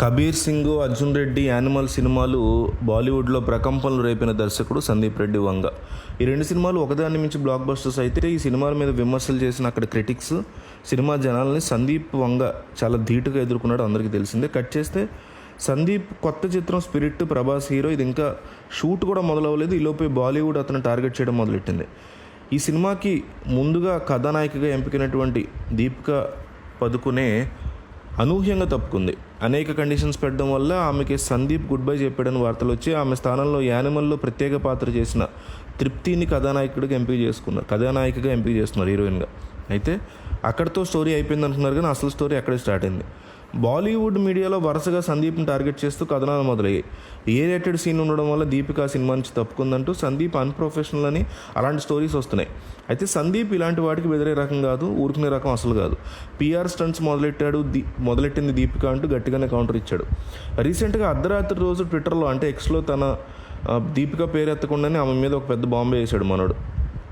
Kabir Singh Arjun Reddy animal సినిమాలు బాలీవుడ్లో ప్రకంపనలు రేపిన దర్శకుడు సందీప్ రెడ్డి వంగ. ఈ రెండు సినిమాలు ఒకదాని మించి బ్లాక్ బస్టర్స్ అయితే ఈ సినిమాల మీద విమర్శలు చేసిన అక్కడ క్రిటిక్స్ సినిమా జనాల్ని సందీప్ వంగ చాలా ధీటుగా ఎదుర్కొన్నాడు అందరికీ తెలిసిందే. కట్ చేస్తే సందీప్ కొత్త చిత్రం స్పిరిట్ ప్రభాస్ హీరో ఇది ఇంకా షూట్ కూడా మొదలవ్వలేదు. ఈలోపే బాలీవుడ్ అతను టార్గెట్ చేయడం మొదలెట్టింది. ఈ సినిమాకి ముందుగా కథానాయికగా ఎంపికైనటువంటి దీపిక పదుకునే అనూహ్యంగా తప్పుకుంది. అనేక కండిషన్స్ పెట్టడం వల్ల ఆమెకి సందీప్ గుడ్ బై చెప్పాడని వార్తలు వచ్చి ఆమె స్థానంలో యానిమల్లో ప్రత్యేక పాత్ర చేసిన తృప్తిని కథానాయకుడిగా ఎంపిక చేసుకున్నారు. కథానాయికగా ఎంపిక చేస్తున్నారు హీరోయిన్గా. అయితే అక్కడితో స్టోరీ అయిపోయింది అంటున్నారు కానీ అసలు స్టోరీ అక్కడే స్టార్ట్ అయింది. బాలీవుడ్ మీడియాలో వరుసగా సందీప్ని టార్గెట్ చేస్తూ కథనాలు మొదలయ్యాయి. ఏ రేటెడ్ సీన్ ఉండడం వల్ల దీపిక సినిమా నుంచి తప్పుకుందంటూ సందీప్ అన్ప్రొఫెషనల్ అని అలాంటి స్టోరీస్ వస్తున్నాయి. అయితే సందీప్ ఇలాంటి వాటికి బెదిరే రకం కాదు ఊరుకునే రకం అసలు కాదు. పిఆర్ స్టంట్స్ మొదలెట్టాడు దీ మొదలెట్టింది దీపిక అంటూ గట్టిగానే కౌంటర్ ఇచ్చాడు. రీసెంట్గా అర్ధరాత్రి రోజు ట్విట్టర్లో అంటే ఎక్స్లో తన దీపిక పేరు ఎత్తకుండానే ఆమె మీద ఒక పెద్ద బాంబే వేసాడు మనోడు.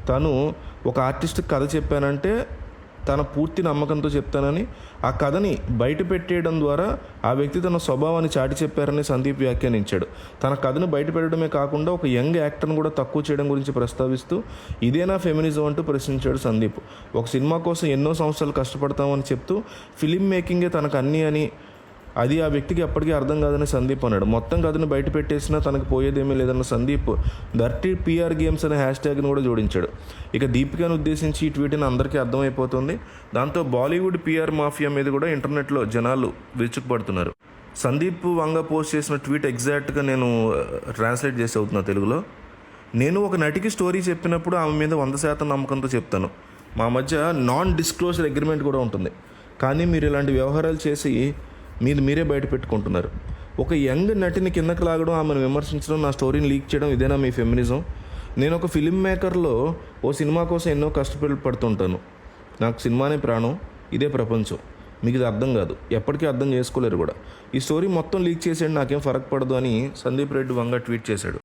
తను ఒక ఆర్టిస్ట్ కథ చెప్పానంటే తన పూర్తి నమ్మకంతో చెప్తానని ఆ కథని బయట పెట్టేయడం ద్వారా ఆ వ్యక్తి తన స్వభావాన్ని చాటి చెప్పారని సందీప్ వ్యాఖ్యానించాడు. తన కథను బయట పెట్టడమే కాకుండా ఒక యంగ్ యాక్టర్ను కూడా తక్కువ చేయడం గురించి ప్రస్తావిస్తూ ఇదేనా ఫెమినిజం అంటూ ప్రశ్నించాడు సందీప్. ఒక సినిమా కోసం ఎన్నో సంవత్సరాలు కష్టపడతామని చెప్తూ ఫిలిం మేకింగే తనకు అన్నీ అని అది ఆ వ్యక్తికి ఎప్పటికీ అర్థం కాదని సందీప్ అన్నాడు. మొత్తం కథను బయట పెట్టేసినా తనకు పోయేదేమీ లేదన్న సందీప్ దర్టీ పిఆర్ గేమ్స్ అనే హ్యాష్ ట్యాగ్ను కూడా జోడించాడు. ఇక దీపికను ఉద్దేశించి ఈ ట్వీట్ని అందరికీ అర్థమైపోతుంది. దాంతో బాలీవుడ్ పిఆర్ మాఫియా మీద కూడా ఇంటర్నెట్లో జనాలు విరుచుకుపడుతున్నారు. సందీప్ వంగ పోస్ట్ చేసిన ట్వీట్ ఎగ్జాక్ట్గా నేను ట్రాన్స్లేట్ చేసి అవుతున్నా తెలుగులో. నేను ఒక నటికి స్టోరీ చెప్పినప్పుడు ఆమె మీద వంద శాతం నమ్మకంతో చెప్తాను. మా మధ్య నాన్ డిస్క్లోజర్ అగ్రిమెంట్ కూడా ఉంటుంది. కానీ మీరు ఇలాంటి వ్యవహారాలు చేసి మీరు మీరే బయట పెట్టుకుంటున్నారు. ఒక యంగ్ నటిని కిందకి లాగడం ఆమెను విమర్శించడం నా స్టోరీని లీక్ చేయడం ఇదేనా మీ ఫెమినిజం? నేను ఒక ఫిలిం మేకర్లో ఓ సినిమా కోసం ఎన్నో కష్టపడి పడుతుంటాను. నాకు సినిమానే ప్రాణం ఇదే ప్రపంచం. మీకు ఇది అర్థం కాదు. ఎప్పటికీ అర్థం చేసుకోలేరు కూడా. ఈ స్టోరీ మొత్తం లీక్ చేసేయండి నాకేం ఫరక్ పడదు అని సందీప్ రెడ్డి వంగ ట్వీట్ చేశాడు.